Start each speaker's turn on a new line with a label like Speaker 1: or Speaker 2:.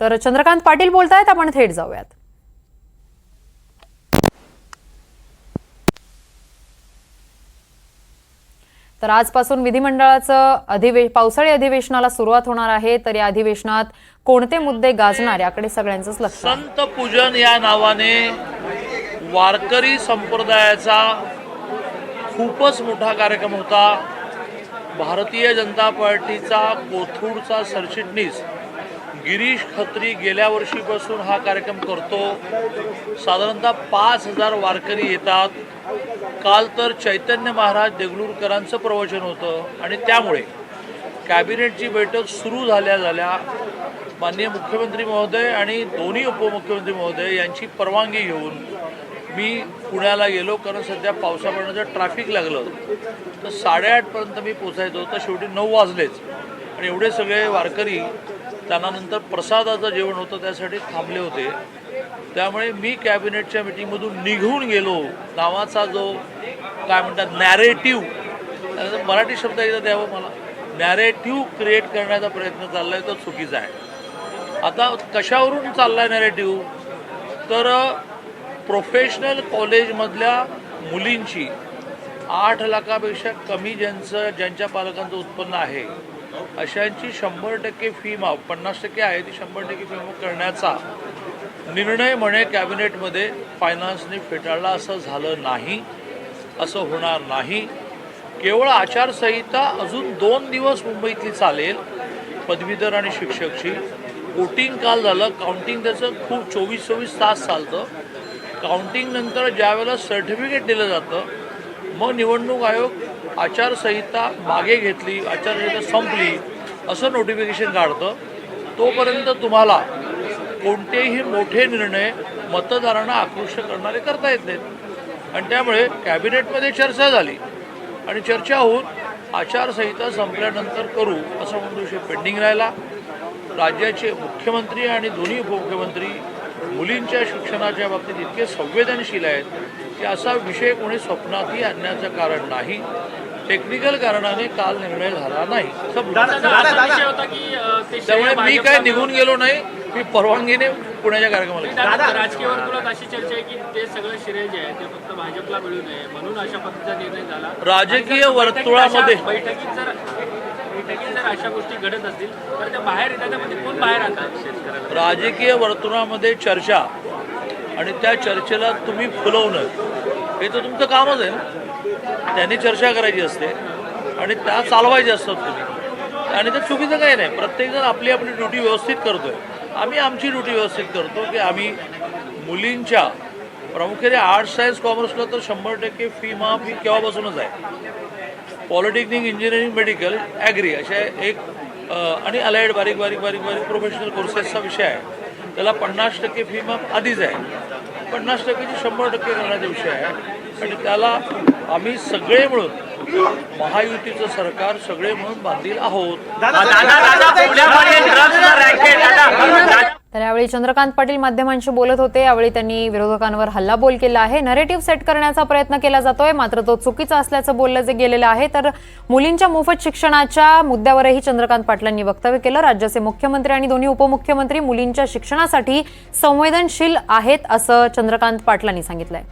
Speaker 1: तर चंद्रकांत पाटील बोलतायत आपण थेट जाऊयात. तर आजपासून विधिमंडळाचं अधिवे पावसाळी अधिवेशनाला सुरुवात होणार आहे. तर या अधिवेशनात कोणते मुद्दे गाजणार याकडे सगळ्यांचंच लक्ष
Speaker 2: संत पूजन या नावाने वारकरी संप्रदायाचा खूपच मोठा कार्यक्रम होता. भारतीय जनता पार्टीचा कोथरूडचा सरचिटणीस गिरीश खत्री गेल्या वर्षीपासून हा कार्यक्रम करतो. साधारणतः पाच हजार वारकरी येतात. काल तर चैतन्य महाराज देगलूरकरांचं प्रवचन होतं आणि त्यामुळे कॅबिनेटची बैठक सुरू झाल्या झाल्या माननीय मुख्यमंत्री महोदय आणि दोन्ही उपमुख्यमंत्री महोदय यांची परवानगी घेऊन मी पुण्याला गेलो. कारण सध्या पावसामुळे ट्रॅफिक लागलं. तर साडेआठपर्यंत मी पोचायचो. तर शेवटी नऊ वाजलेच. आणि एवढे सगळे वारकरी त्यानंतर प्रसादाचं जेवण होतं त्यासाठी थांबले होते. त्यामुळे मी कॅबिनेटच्या मिटिंगमधून निघून गेलो. नावाचा जो काय म्हणतात नॅरेटिव्ह मराठी शब्द एकदा द्यावं मला. नॅरेटिव्ह क्रिएट करण्याचा प्रयत्न चालला आहे तो चुकीचा आहे. आता कशावरून चालला आहे नॅरेटिव्ह तर प्रोफेशनल कॉलेजमधल्या मुलींची आठ लाखापेक्षा कमी ज्यांचं ज्यांच्या पालकांचं उत्पन्न आहे अशांची शंभर टक्के फी माफ पन्नास टक्के आहे ती शंभर टक्के फी माफ करण्याचा निर्णय म्हणे कॅबिनेटमध्ये फायनान्सने फेटाळला असं झालं नाही असं होणार नाही. केवळ आचारसंहिता अजून दोन दिवस मुंबईतली चालेल पदवीधर आणि शिक्षकची. वोटिंग काल झालं काउंटिंग त्याचं खूप चोवीस चोवीस तास चालतं. काउंटिंग नंतर ज्यावेळेला सर्टिफिकेट दिलं जातं मग निवडणूक आयोग आचारसंहिता मागे घेतली आचारसंहिता संपली असं नोटिफिकेशन काढतं. तोपर्यंत तुम्हाला कोणतेही मोठे निर्णय मतदारांना आकृष्ट करणारे करता येत नाहीत. आणि त्यामुळे कॅबिनेटमध्ये चर्चा झाली. आणि चर्चा होऊन आचारसंहिता संपल्यानंतर करू असा म्हणून विषय पेंडिंग राहिला. राज्याचे मुख्यमंत्री आणि दोन्ही उपमुख्यमंत्री मुलींच्या शिक्षणाच्या बाबतीत इतके संवेदनशील आहेत की असा विषय कोणी स्वप्नातही आणण्याचं कारण नाही. टेक्निकल कारणाने काल निर्णय झाला नाही. संपलं.
Speaker 3: असा विषय होता की अ, ते
Speaker 2: त्यामुळे मी काय निघून गेलो नाही मी परवानगीने पुण्याच्या कार्यक्रमाला
Speaker 3: राजकीय वर्तुळात अशी चर्चा आहे की ते सगळं श्रेय जे आहे ते फक्त भाजपला मिळू नये. म्हणून अशा पद्धतीचा निर्णय झाला.
Speaker 2: राजकीय वर्तुळामध्ये-
Speaker 3: बैठकीत जर देखील जर अशा गोष्टी घडत असतील तर त्या बाहेर त्याच्यामध्ये म्हणजे कोण बाहेर आणतात? शेतकऱ्याला
Speaker 2: राजकीय वर्तुळामध्ये चर्चा आणि त्या चर्चेला तुम्ही फुलवणं हे तर तुमचं कामच आहे ना? त्यांनी चर्चा करायची असते आणि त्या चालवायच्या असतात तुम्ही. आणि ते चुकीचं काही नाही प्रत्येकजण आपली आपली ड्युटी व्यवस्थित करतोय. आम्ही आमची ड्युटी व्यवस्थित करतो की आम्ही मुलींच्या प्रामुख्याने आर्ट्स सायन्स कॉमर्सला तर शंभर टक्के फी माफ ही केव्हापासूनच आहे. पॉलिटेक्निक इंजिनिअरिंग मेडिकल ॲग्री अशा एक आणि अलाइड बारीक बारीक बारीक बारीक प्रोफेशनल कोर्सेसचा विषय आहे. त्याला पन्नास टक्के फी माफ आधीच आहे. पन्नास टक्केची शंभर टक्के करण्याचा विषय आहे. आणि त्याला आम्ही सगळे मिळून महायुतीचं सरकार सगळे मिळून बांधील आहोत.
Speaker 1: यावेळी चंद्रकांत पाटील माध्यमांशी बोलत होते. यावेळी त्यांनी विरोधकांवर हल्लाबोल केला आहे. नरेटिव्ह सेट करण्याचा प्रयत्न केला जातोय. मात्र तो चुकीचा असल्याचं बोललं जे गेलेलं आहे. तर मुलींच्या मोफत शिक्षणाच्या मुद्द्यावरही चंद्रकांत पाटलांनी वक्तव्य केलं. राज्याचे मुख्यमंत्री आणि दोन्ही उपमुख्यमंत्री मुलींच्या शिक्षणासाठी संवेदनशील आहेत असं चंद्रकांत पाटलांनी सांगितलंय.